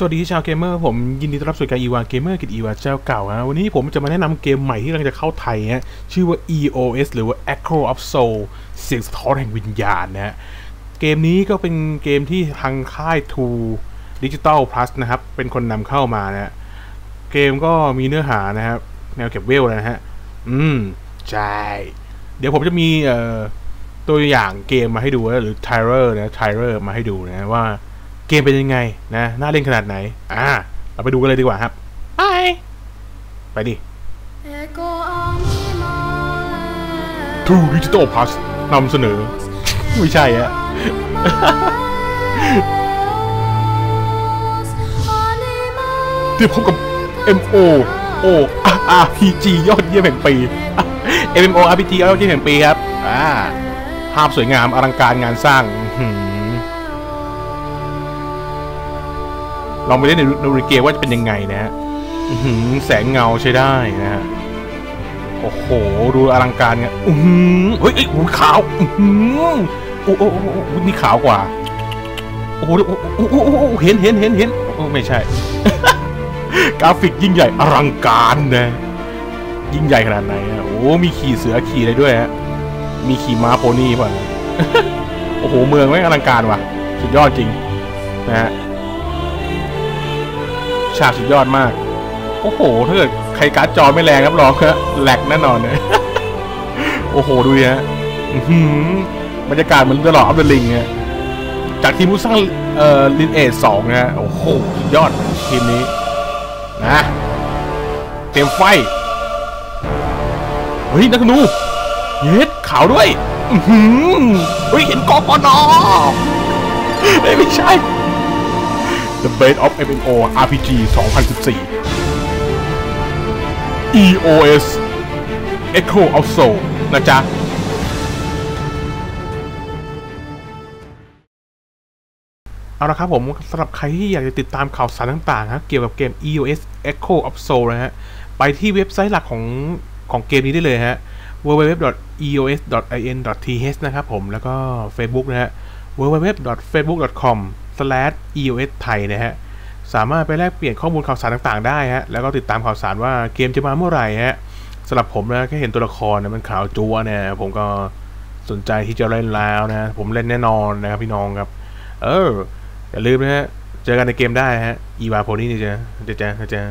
สวัสดีชาวเกมเมอร์ผมยินดีต้อนรับสู่การอีวาเกมเมอร์กิจอีวาเจ้าเก่าฮะวันนี้ผมจะมาแนะนำเกมใหม่ที่กำลังจะเข้าไทยฮะชื่อว่า EOS หรือว่า Echo of Soul เสียงสะท้อนแห่งวิญญาณนะฮะเกมนี้ก็เป็นเกมที่ทางค่าย True Digital Plus นะครับ เป็นคนนำเข้ามานะฮะเกมก็มีเนื้อหานะครับแนวเก็บเวลนะฮะ อืม ใช่ เดี๋ยวผมจะมีเอ่อตัวอย่างเกมมาให้ดูนะหรือ t i r e r นะ t i r e r มาให้ดูนะว่า เกมเป็นยังไงนะน่าเล่นขนาดไหน อ่า เราไปดูกันเลยดีกว่าครับ ไป ไปดิ Echo animale True Digital Plus นำเสนอ ไม่ใช่อะที่พบกับ MO O RPG ยอดเยี่ยมแห่งปี MMO RPG ยอดเยี่ยมแห่งปีครับ อ่า ภาพสวยงามอลังการงานสร้าง ลองไปเล่นในดูในเกว่าจะเป็นยังไงนะฮะแสงเงาใช้ได้นะฮะ โอ้โห ดูอลังการไงอือเฮ้ยเอ้ยโอ้โหขาวอือโอ้โหโอ้โหโอ้โหนี่ขาวกว่า โอ้โหโอ้โหเห็นเห็นเห็นเห็นโอ้ไม่ใช่ กราฟิกยิ่งใหญ่อลังการนะ ยิ่งใหญ่ขนาดไหนอะโอ้ มีขี่เสือขี่อะไรด้วยฮะ มีขี่ม้าโพนี่ป่ะ โอ้โห เมืองไม่งอลังการว่ะ สุดยอดจริง นะฮะ ฉากสุดยอดมาก โอ้โหถ้าเกิดใครการ์ดจอไม่แรงครับรองครับแหลกแน่นอนเลยโอ้โหดูฮะอื้อหือบรรยากาศเหมือนตลอดอัพเดลิงฮะจากทีมผู้สร้างเอ่อลินเอสองนะฮะโอ้โหสุดยอดทีมนี้นะเตรียมไฟเฮ้ยนักนูเย็ดขาวด้วยอือหือเฮ้ยเห็นกองปนอเฮ้ยไม่ใช่ The Best of MMO RPG 2014 EOS Echo of Soul นะจ๊ะเอาละครับผมสำหรับใครที่อยากจะติดตามข่าวสารต่างๆนะเกี่ยวกับเกม EOS Echo of Soul นะฮะ ไปที่เว็บไซต์หลักของของเกมนี้ได้เลยฮะ www.eos.in.th นะครับผมแล้วก็ Facebook นะฮะ www. facebook. com ไทยนะฮะสามารถไปแลกเปลี่ยนข้อมูลข่าวสารต่างๆได้ฮะแล้วก็ติดตามข่าวสารว่าเกมจะมาเมื่อไหร่ฮะสำหรับผมนะแค่เห็นตัวละครนะมันขาวจัวเนี่ยผมก็สนใจที่จะเล่นแล้วนะผมเล่นแน่นอนนะครับพี่น้องครับ เอออย่าลืมนะฮะเจอกันในเกมได้ฮะอีวาโพนี่นี่จ้ะเดี๋ยวจ้ะเดี๋ยวจ้ะ